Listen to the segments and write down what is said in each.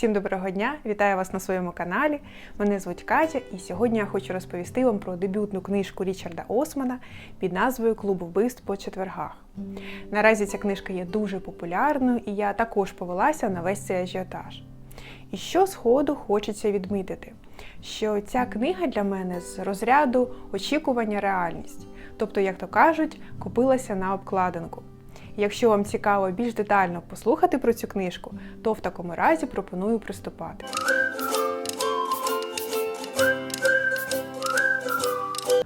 Всім доброго дня! Вітаю вас на своєму каналі. Мене звуть Катя, і сьогодні я хочу розповісти вам про дебютну книжку Річарда Османа під назвою Клуб вбивств по четвергах. Наразі ця книжка є дуже популярною, і я також повелася на весь цей ажіотаж. І що сходу хочеться відмітити, що ця книга для мене з розряду очікування реальність. Тобто, як то кажуть, купилася на обкладинку. Якщо вам цікаво більш детально послухати про цю книжку, то в такому разі пропоную приступати.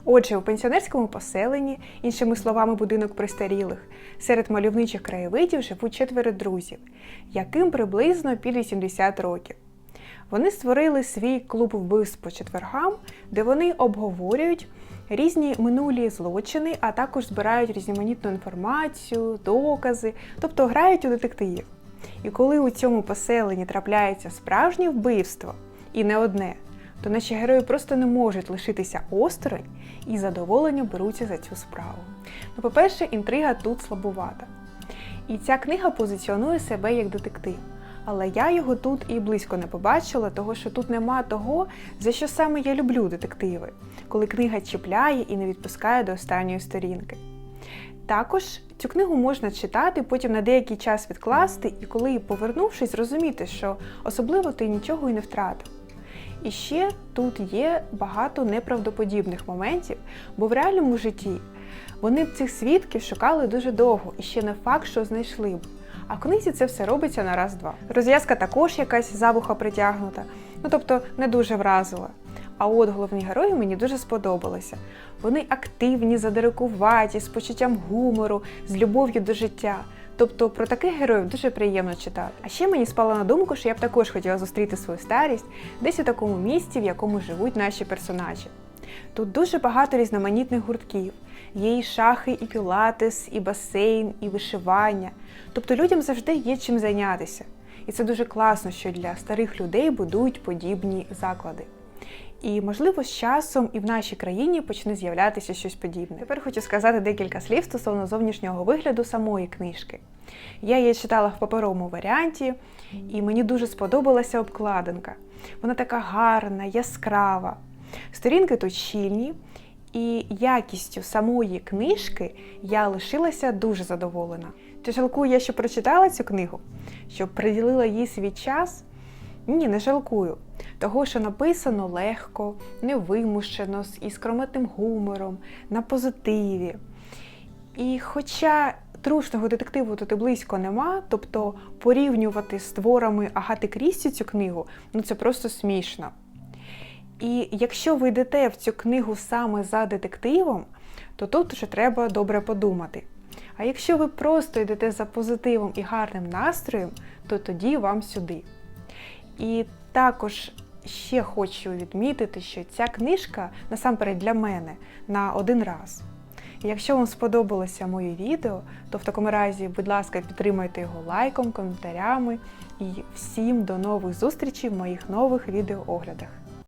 Отже, у пенсіонерському поселенні, іншими словами, будинок престарілих, серед мальовничих краєвидів живуть четверо друзів, яким приблизно під 80 років. Вони створили свій клуб вбивств по четвергам, де вони обговорюють різні минулі злочини, а також збирають різноманітну інформацію, докази, тобто грають у детективів. І коли у цьому поселенні трапляється справжнє вбивство, і не одне, то наші герої просто не можуть лишитися осторонь і з задоволенням беруться за цю справу. Ну, по-перше, інтрига тут слабувата. І ця книга позиціонує себе як детектив. Але я його тут і близько не побачила, того що тут нема того, за що саме я люблю детективи, коли книга чіпляє і не відпускає до останньої сторінки. Також цю книгу можна читати, потім на деякий час відкласти, і коли повернувшись, зрозуміти, що особливо ти нічого і не втратив. І ще тут є багато неправдоподібних моментів, бо в реальному житті вони б цих свідків шукали дуже довго і ще не факт, що знайшли б. А в книзі це все робиться на раз-два. Розв'язка також якась за вуха притягнута, ну тобто не дуже вразила. А от головні герої мені дуже сподобалися. Вони активні, задирикуваті, з почуттям гумору, з любов'ю до життя. Тобто про таких героїв дуже приємно читати. А ще мені спало на думку, що я б також хотіла зустріти свою старість десь у такому місті, в якому живуть наші персонажі. Тут дуже багато різноманітних гуртків. Є і шахи, і пілатес, і басейн, і вишивання. Тобто людям завжди є чим зайнятися. І це дуже класно, що для старих людей будують подібні заклади. І, можливо, з часом і в нашій країні почне з'являтися щось подібне. Тепер хочу сказати декілька слів стосовно зовнішнього вигляду самої книжки. Я її читала в паперовому варіанті, і мені дуже сподобалася обкладинка. Вона така гарна, яскрава. Сторінки тут щільні, і якістю самої книжки я лишилася дуже задоволена. Чи жалкую я, що прочитала цю книгу, що приділила їй свій час? Ні, не жалкую. Того, що написано легко, невимушено, з іскрометним гумором, на позитиві. І хоча трушного детективу тут і близько нема, тобто порівнювати з творами Агати Крісті цю книгу, ну це просто смішно. І якщо ви йдете в цю книгу саме за детективом, то тут вже треба добре подумати. А якщо ви просто йдете за позитивом і гарним настроєм, то тоді вам сюди. І також ще хочу відмітити, що ця книжка насамперед для мене на один раз. Якщо вам сподобалося моє відео, то в такому разі, будь ласка, підтримайте його лайком, коментарями і всім до нових зустрічей в моїх нових відеооглядах.